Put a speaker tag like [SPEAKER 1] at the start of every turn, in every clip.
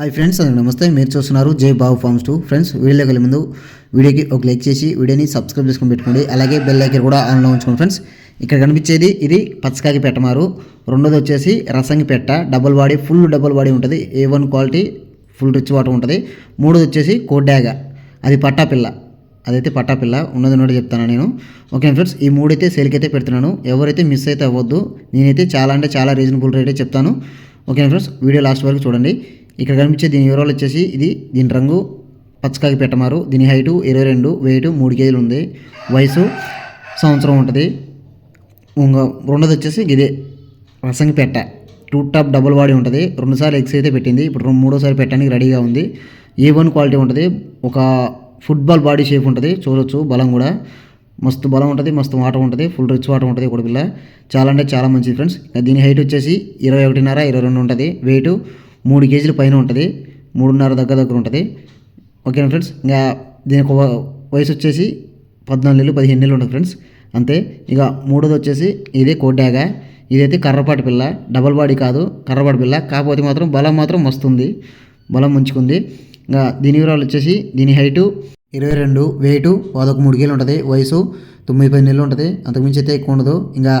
[SPEAKER 1] Hi friends అందరికీ నమస్తే. మీరు చూస్తున్నారు Jai Babu farms two. Friends వీడియోకి వెళ్ళే ముందు వీడియోకి ఒక లైక్ చేసి వీడియోని సబ్స్క్రైబ్ చేసుకొని పెట్టుకోండి. అలాగే బెల్ ఐకన్ కూడా ఆన్లో ఉంచుకోండి ఫ్రెండ్స్ ఇక్కడ కనిపించేది ఇది పచ్చకాకి పెట్టమారు. రెండోది వచ్చేసి రసంగి పెట్ట. Double body full double body ఉంటుంది. A one quality full rich water ఉంటుంది. మూడోది వచ్చేసి కోడ్డాగ అది పట్టాపిల్ల అదైతే పట్టాపిల్ల ఉన్నది ఉన్నట్టు చెప్తాను నేను. ఓకే ఫ్రెండ్స్ ఈ మూడైతే సేల్కి అయితే పెడుతున్నాను. ఎవరైతే మిస్ అయితే అవ్వద్దు. నేనైతే చాలా అంటే చాలా రీజనబుల్ రేటే చెప్తాను. ఓకే ఫ్రెండ్స్ వీడియో లాస్ట్ వరకు చూడండి. ఇక్కడ కనిపించే దీని వివరాలు వచ్చేసి ఇది దీని రంగు పచ్చకాకి పెట్టమారు. దీని హైటు ఇరవై రెండు వెయిట్ మూడు కేజీలు ఉంది. వయసు సంవత్సరం ఉంటుంది. ఇంకా రెండోది వచ్చేసి ఇదే రసంగి పెట్ట. టూ టాప్ డబుల్ బాడీ ఉంటుంది. రెండుసార్లు ఎగ్స్ అయితే పెట్టింది. ఇప్పుడు రెండు మూడోసారి పెట్టడానికి రెడీగా ఉంది. ఏ వన్ క్వాలిటీ ఉంటుంది. ఒక ఫుట్బాల్ బాడీ షేప్ ఉంటుంది. చూడొచ్చు బలం కూడా. మస్తు బలం ఉంటుంది మస్తు వాటర్ ఉంటుంది. ఫుల్ రిచ్ వాటర్ ఉంటుంది కూడా పిల్ల చాలా అంటే చాలా మంచిది ఫ్రెండ్స్. దీని హైట్ వచ్చేసి ఇరవై ఒకటిన్నర ఇరవై రెండు ఉంటుంది. వెయిట్ మూడు కేజీల పైన ఉంటుంది. మూడున్నర దగ్గర దగ్గర ఉంటుంది. ఓకేనా ఫ్రెండ్స్? ఇంకా దీనికి ఒక వయసు వచ్చేసి పద్నాలుగు నెలలు పదిహేను నెలలు ఉంటుంది ఫ్రెండ్స్. అంతే. ఇక మూడోది వచ్చేసి ఇదే కోడ్డాగ ఇదైతే కర్రపాటి పిల్ల. డబల్ బాడీ కాదు కర్రపాటి పిల్ల. కాకపోతే మాత్రం బలం మాత్రం వస్తుంది బలం ముంచుకుంది ఇంకా దీని వివరాలు వచ్చేసి దీని హైటు ఇరవై రెండు వెయిట్ పదొక మూడు కేలు ఉంటుంది. వయసు తొమ్మిది పది నెలలు ఉంటుంది. అంతకుమించి అయితే ఎక్కువ ఉండదు. ఇంకా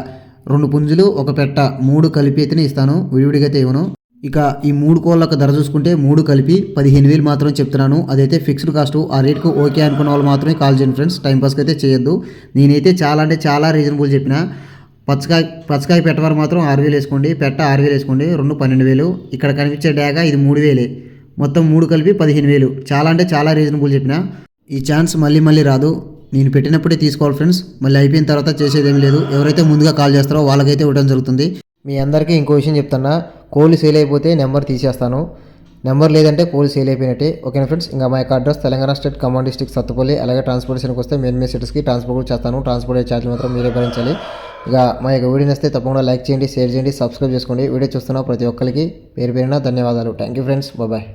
[SPEAKER 1] రెండు పుంజులు ఒక పెట్ట మూడు కలిపి అయితేనే ఇస్తాను. విడివిడిగా అయితే ఇవ్వను. ఇక ఈ మూడు కోళ్ళకు ధర చూసుకుంటే మూడు కలిపి పదిహేను వేలు మాత్రం చెప్తున్నాను. అదైతే ఫిక్స్డ్ కాస్ట్ ఆ రేట్కు ఓకే అనుకున్న వాళ్ళు మాత్రమే కాల్ చేయండి ఫ్రెండ్స్. టైం పాస్కి అయితే చేయొద్దు. నేనైతే చాలా అంటే చాలా రీజనబుల్ చెప్పిన. పచ్చకాయ పచ్చకాయ పెట్టవారు మాత్రం ఆరు వేలు వేసుకోండి. పెట్ట ఆరు వేలు వేసుకోండి. రెండు పన్నెండు వేలు. ఇక్కడ కనిపించే డ్యాగా ఇది మూడు వేలే. మొత్తం మూడు కలిపి పదిహేను వేలు. చాలా అంటే చాలా రీజనబుల్ చెప్పిన. ఈ ఛాన్స్ మళ్ళీ మళ్ళీ రాదు. నేను పెట్టినప్పుడే తీసుకోవాలి ఫ్రెండ్స్. మళ్ళీ అయిపోయిన తర్వాత చేసేదేం లేదు. ఎవరైతే ముందుగా కాల్ చేస్తారో వాళ్ళకైతే ఇవ్వడం జరుగుతుంది. మీ అందరికీ ఇంకో విషయం చెప్తున్నా. కోళ్ళు సేల్ అయిపోతే నెంబర్ తీసేస్తాను. నెంబర్ లేదంటే కోళ్ళు సేల్ అయిపోయినట్టే. ఓకేనా ఫ్రెండ్స్? ఇంకా మా యొక్క address Telangana state Khammam district Sathupalli అలాగే ట్రాన్స్పోర్టేషన్కి వస్తే మెయిన్ మెయిన్ సిటీస్కి ట్రాన్స్పోర్ట్ కూడా చేస్తాను. ట్రాన్స్పోర్ట్ ఛార్జ్ మాత్రం మీరే భరించాలి. ఇక మా యొక్క వీడియో నస్తే తప్పకుండా లైక్ చేయండి షేర్ చేయండి సబ్స్క్రైబ్ చేసుకోండి. వీడియో చూస్తున్న ప్రతి ఒక్కరికి పేరు పేరున ధన్యవాదాలు. Thank you friends bye.